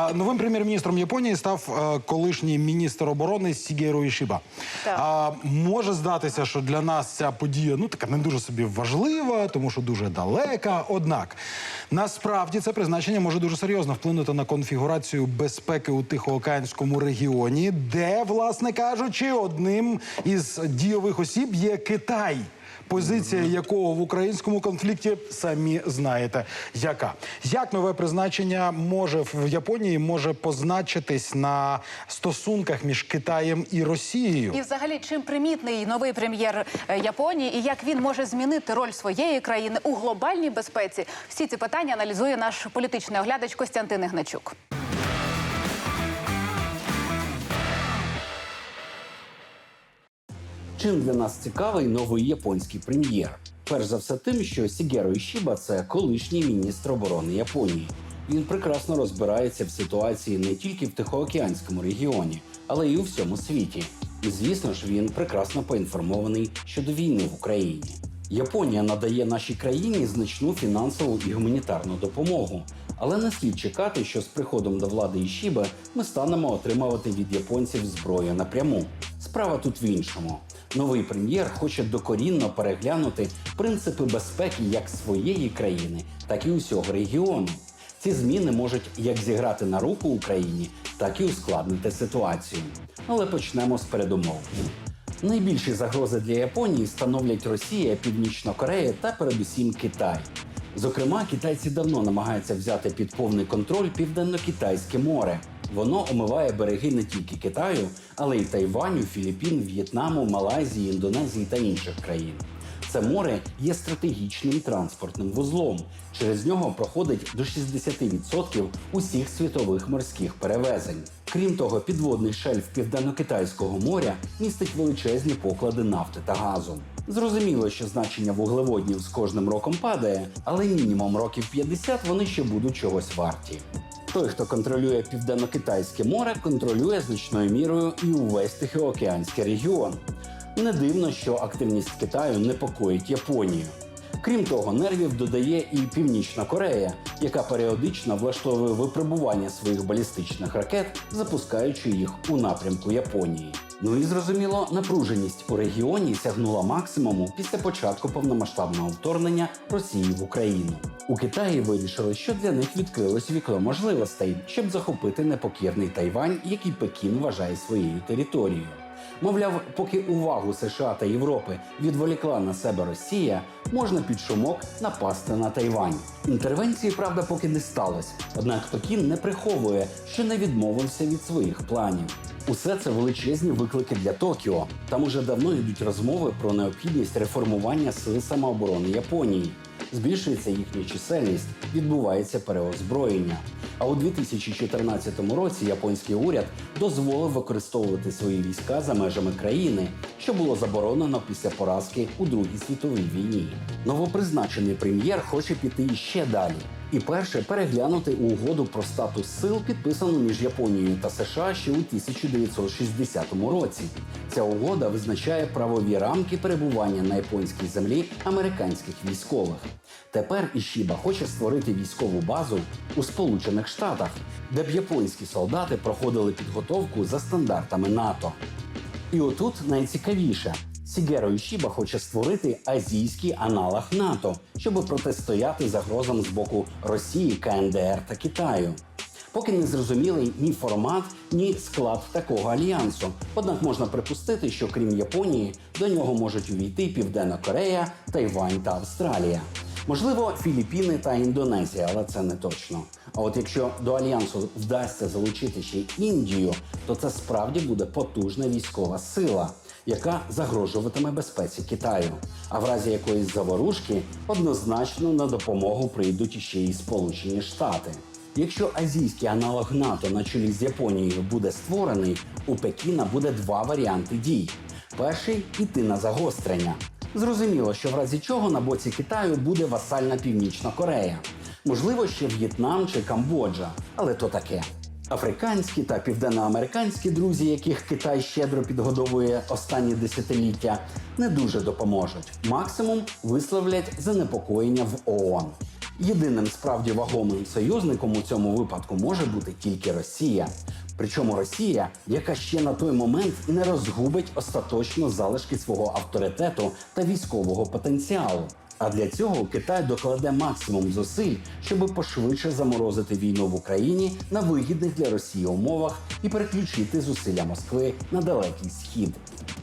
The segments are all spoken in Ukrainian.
А новим прем'єр-міністром Японії став е, колишній міністр оборони Сігеру Ішіба. Так. А, може здатися, що для нас ця подія ну така не дуже собі важлива, тому що дуже далека. Однак насправді це призначення може дуже серйозно вплинути на конфігурацію безпеки у Тихоокеанському регіоні, де, власне кажучи, одним із дійових осіб є Китай. Позиція якого в українському конфлікті самі знаєте, яка як нове призначення може в Японії може позначитись на стосунках між Китаєм і Росією? І, взагалі, чим примітний новий прем'єр е, Японії, і як він може змінити роль своєї країни у глобальній безпеці? Всі ці питання аналізує наш політичний оглядач Костянтин Ігначук. Чим для нас цікавий новий японський прем'єр? Перш за все, тим, що Сігеро Ішіба – це колишній міністр оборони Японії. Він прекрасно розбирається в ситуації не тільки в Тихоокеанському регіоні, але й у всьому світі. І звісно ж, він прекрасно поінформований щодо війни в Україні. Японія надає нашій країні значну фінансову і гуманітарну допомогу, але не слід чекати, що з приходом до влади Ішіби ми станемо отримувати від японців зброю напряму. Справа тут в іншому. Новий прем'єр хоче докорінно переглянути принципи безпеки як своєї країни, так і усього регіону. Ці зміни можуть як зіграти на руку Україні, так і ускладнити ситуацію. Але почнемо з передумов. Найбільші загрози для Японії становлять Росія, Північна Корея та передусім Китай. Зокрема, китайці давно намагаються взяти під повний контроль південно-китайське море. Воно омиває береги не тільки Китаю, але й Тайваню, Філіппін, В'єтнаму, Малайзії, Індонезії та інших країн. Це море є стратегічним транспортним вузлом. Через нього проходить до 60% усіх світових морських перевезень. Крім того, підводний шельф південно-китайського моря містить величезні поклади нафти та газу. Зрозуміло, що значення вуглеводнів з кожним роком падає, але мінімум років 50 вони ще будуть чогось варті. Той, хто контролює південно-китайське море, контролює значною мірою і увесь Тихоокеанський регіон. Не дивно, що активність Китаю непокоїть Японію. Крім того, нервів додає і Північна Корея, яка періодично влаштовує випробування своїх балістичних ракет, запускаючи їх у напрямку Японії. Ну і зрозуміло, напруженість у регіоні сягнула максимуму після початку повномасштабного вторгнення Росії в Україну. У Китаї вирішили, що для них відкрилось вікно можливостей, щоб захопити непокірний Тайвань, який Пекін вважає своєю територією. Мовляв, поки увагу США та Європи відволікла на себе Росія, можна під шумок напасти на Тайвань. Інтервенції, правда, поки не сталося. Однак Пекін не приховує, що не відмовився від своїх планів. Усе це величезні виклики для Токіо. Там уже давно йдуть розмови про необхідність реформування сил самооборони Японії. Збільшується їхня чисельність, відбувається переозброєння. А у 2014 році японський уряд дозволив використовувати свої війська за межами країни, що було заборонено після поразки у Другій світовій війні. Новопризначений прем'єр хоче піти ще далі. І перше переглянути угоду про статус сил, підписану між Японією та США ще у 1960 році. Ця угода визначає правові рамки перебування на японській землі американських військових. Тепер Ішіба хоче створити військову базу у Сполучених Штатах, де б японські солдати проходили підготовку за стандартами НАТО. І отут найцікавіше. Сігеро Ішіба хоче створити азійський аналог НАТО, щоб протистояти загрозам з боку Росії, КНДР та Китаю. Поки не зрозумілий ні формат, ні склад такого альянсу. Однак можна припустити, що крім Японії до нього можуть увійти Південна Корея, Тайвань та Австралія. Можливо, Філіппіни та Індонезія, але це не точно. А от якщо до альянсу вдасться залучити ще Індію, то це справді буде потужна військова сила, яка загрожуватиме безпеці Китаю. А в разі якоїсь заворушки однозначно на допомогу прийдуть іще й Сполучені Штати. Якщо азійський аналог НАТО на чолі з Японією буде створений, у Пекіна буде два варіанти дій: перший іти на загострення. Зрозуміло, що в разі чого на боці Китаю буде васальна Північна Корея, можливо, ще В'єтнам чи Камбоджа, але то таке. Африканські та південноамериканські друзі, яких Китай щедро підгодовує останні десятиліття, не дуже допоможуть. Максимум висловлять занепокоєння в ООН. Єдиним справді вагомим союзником у цьому випадку може бути тільки Росія. Причому Росія, яка ще на той момент не розгубить остаточно залишки свого авторитету та військового потенціалу. А для цього Китай докладе максимум зусиль, щоб пошвидше заморозити війну в Україні на вигідних для Росії умовах і переключити зусилля Москви на далекий схід.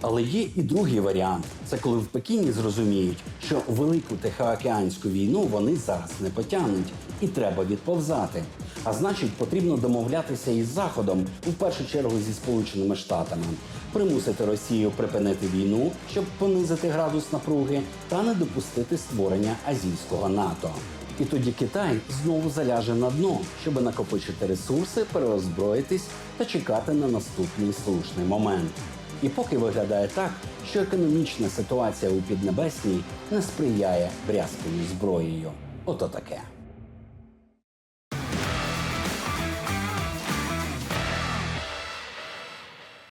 Але є і другий варіант: це коли в Пекіні зрозуміють, що велику Тихоокеанську війну вони зараз не потягнуть, і треба відповзати. А значить, потрібно домовлятися із Заходом, у першу чергу зі Сполученими Штатами, примусити Росію припинити війну, щоб понизити градус напруги, та не допустити створення азійського НАТО. І тоді Китай знову заляже на дно, щоб накопичити ресурси, переозброїтись та чекати на наступний слушний момент. І поки виглядає так, що економічна ситуація у Піднебесній не сприяє брязканню зброєю. Ото таке.